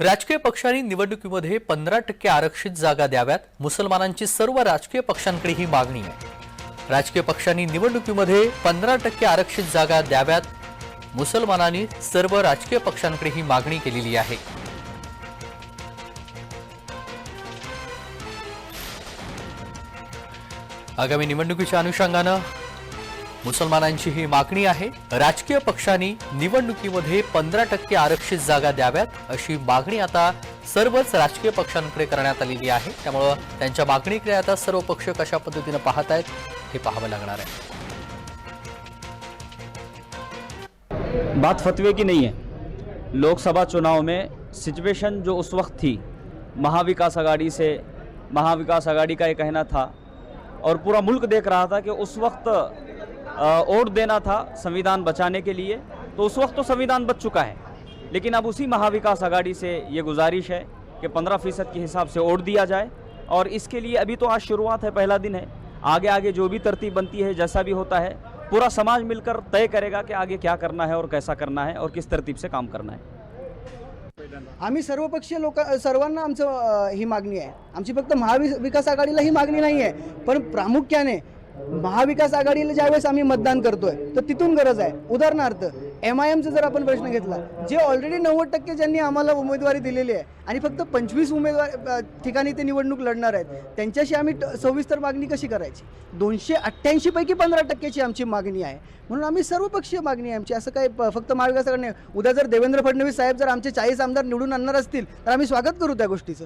राजकीय पक्षांनी निवडणुकीमध्ये पंधरा टक्के आरक्षित जागा द्याव्यात. मुसलमानांची सर्व राजकीय पक्षांकडे ही मागणी आहे. राजकीय पक्षांनी निवडणुकीमध्ये पंधरा टक्के आरक्षित जागा द्याव्यात. मुसलमानांनी सर्व राजकीय पक्षांकडे ही मागणी केलेली आहे. आगामी निवडणुकीच्या अनुषंगानं मुसलमानांची ही मागणी आहे. राजकीय पक्षांनी निवडणुकीमध्ये पंधरा टक्के आरक्षित जागा द्याव्यात अशी मागणी आता सर्वच राजकीय पक्षांकडे करण्यात आलेली आहे. त्यामुळं त्यांच्या मागणीकडे आता सर्व पक्ष कशा पद्धतीनं पाहत आहेत हे पाहावं लागणार आहे. बात फतवे की नहीं है? लोकसभा चुनाव में सिचुएशन जो उस वक्त थी महाविकास आघाड़ी से महाविकास आघाड़ी का ये कहना था और पूरा मुल्क देख रहा था कि उस वक्त वोट देना था संविधान बचाने के लिए तो उस वक्त तो संविधान बच चुका है। लेकिन अब उसी महाविकास आघाड़ी से ये गुजारिश है कि पंद्रह फ़ीसद के हिसाब से वोट दिया जाए। और इसके लिए अभी तो आज शुरुआत है, पहला दिन है। आगे आगे जो भी तरतीब बनती है, जैसा भी होता है, पूरा समाज मिलकर तय करेगा कि आगे क्या करना है और कैसा करना है और किस तरतीब से काम करना है। आम्ही सर्वपक्षीय लोक, सर्वांना आमचं ही मागणी आहे. आमची फक्त महावि, विकास आघाडीला ही मागणी नाही आहे पण प्रामुख्याने महाविकास आघाडीला ज्यावेळेस आम्ही मतदान करतोय तर तिथून गरज आहे. उदाहरणार्थ एम आय एमचा जर आपण प्रश्न घेतला जे ऑलरेडी नव्वद टक्के ज्यांनी आम्हाला उमेदवारी दिलेली आहे आणि फक्त पंचवीस उमेदवार ठिकाणी ते निवडणूक लढणार आहेत त्यांच्याशी आम्ही ट- सविस्तर मागणी कशी करायची? दोनशे अठ्ठ्याऐंशी पैकी पंधरा टक्क्याची आमची मागणी आहे. म्हणून आम्ही सर्वपक्षीय मागणी आहे आमची. असं काही फक्त महाविकास आघाडी नाही उद्या जर देवेंद्र फडणवीस साहेब जर आमचे चाळीस आमदार निवडून आणणार असतील तर आम्ही स्वागत करू त्या गोष्टीचं.